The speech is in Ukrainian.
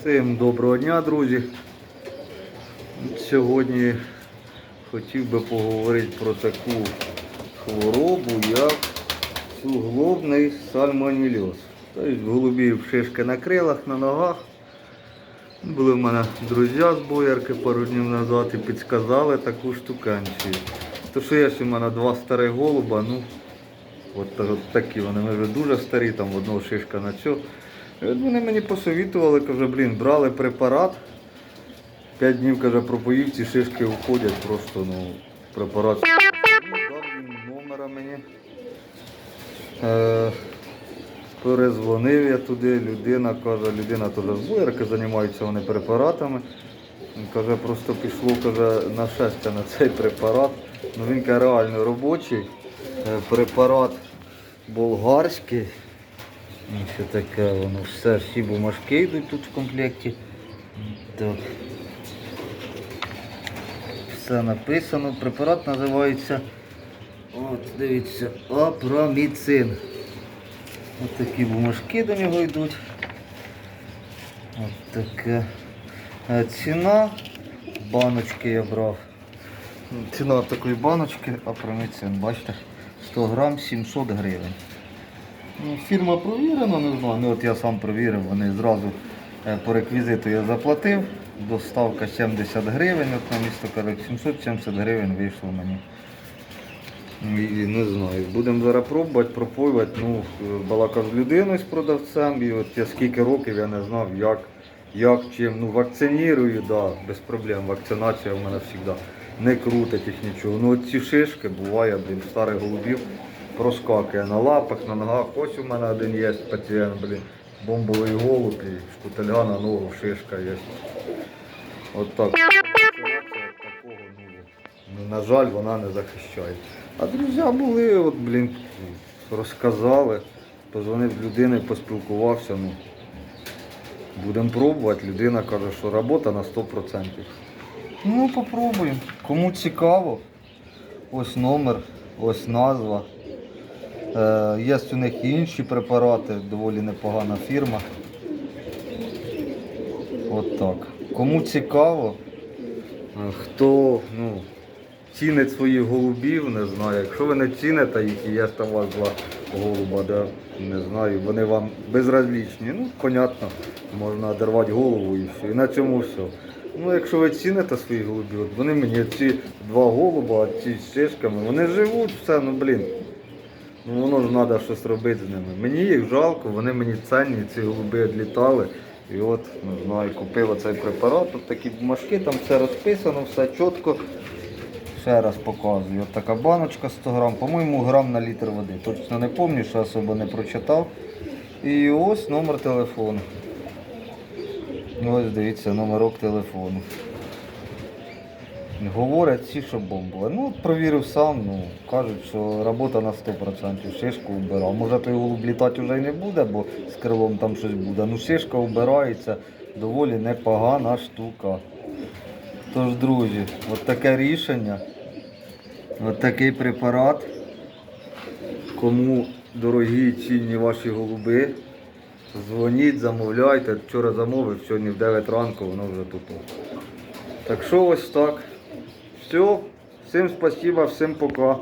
Всім доброго дня, друзі. Сьогодні хотів би поговорити про таку хворобу, як суглобний сальмонельоз. Тобто голубів шишки на крилах, на ногах. Були в мене друзі з боярки пару днів назад і підказали таку штуканцію. То що є ще в мене два старих голуба, ну от, от такі вони вже дуже старі, там одного шишка на цю. І от вони мені посовітували, каже, блін, брали препарат. П'ять днів, каже, пропоїв, ці шишки уходять просто, ну, препарат. Він номера мені. Е, перезвонив я туди, людина каже, людина теж з боярки, займаються вони препаратами. Він каже, просто пішло каже, нашестя на цей препарат. Ну, він каже, реально робочий. Е, Препарат болгарський. Ну, Що таке воно все, всі бумажки йдуть тут в комплекті. Так. Все написано. Препарат називається. От, дивіться, апраміцин. Ось такі бумажки до нього йдуть. От таке. Е, Ціна баночки я брав. Ціна такої баночки апроміцин, бачите, 100 грам 700 гривень. Ну, фірма провірена, не знаю. Ну, от я сам провірив, вони зразу е, по реквізиту я заплатив. Доставка 70 гривень, от на місто кажуть, 770 гривень вийшло мені. Ну, І не знаю, будемо зараз пробувати, пропоювати. Ну, балакав з людиною, з продавцем, і от я скільки років я не знав, як, як чим. Ну, вакцинірую, да, без проблем. Вакцинація в мене завжди. Не крутить їх нічого. Ну от ці шишки буває, блін, старих голубів проскакує на лапах, на ногах. Ось у мене один є пацієнт, блін, бомбовий голуб і шкутельга на ногу, шишка є. От так. На жаль, вона не захищає. А друзі були, от, блін, розказали, позвонив людини, поспілкувався. Ну, будемо пробувати. Людина каже, що робота на 100%. Ну, попробуємо. Кому цікаво, ось номер, ось назва. Е, є у них і інші препарати, доволі непогана фірма. От так. Кому цікаво, е, хто ну, цінить своїх голубів, не знаю. Якщо ви не ціните їх, і є ж там вас два голуба, да, не знаю, вони вам безразлічні. Ну, понятно, можна одервати голову і все. І на цьому все. Ну, якщо ви ціните своїх голубів, от вони мені ці два голуба, ці з шишками, вони живуть, все, ну блін. Ну воно ж треба щось робити з ними. Мені їх жалко, вони мені цінні, ці голуби відлітали. І от, не знаю, купив оцей препарат, тут такі бумажки, там все розписано, все чітко. Ще раз показую. От така баночка 100 грам, по-моєму, грам на літр води. Точно не пам'ятаю, що особо не прочитав. І ось номер телефону. Ось дивіться, номерок телефону. Говорять всі, що бомба. Ну, провірив сам, ну, кажуть, що робота на 100%, шишку вбирав. Може той голуб літати вже й не буде, бо з крилом там щось буде. Ну, шишка вбирається, доволі непогана штука. Тож, друзі, от таке рішення, от такий препарат. Кому дорогі цінні ваші голуби, дзвоніть, замовляйте. Вчора замовив, сьогодні в 9 ранку воно вже тут. Так що ось так. Все. Всім спасибо, всім пока.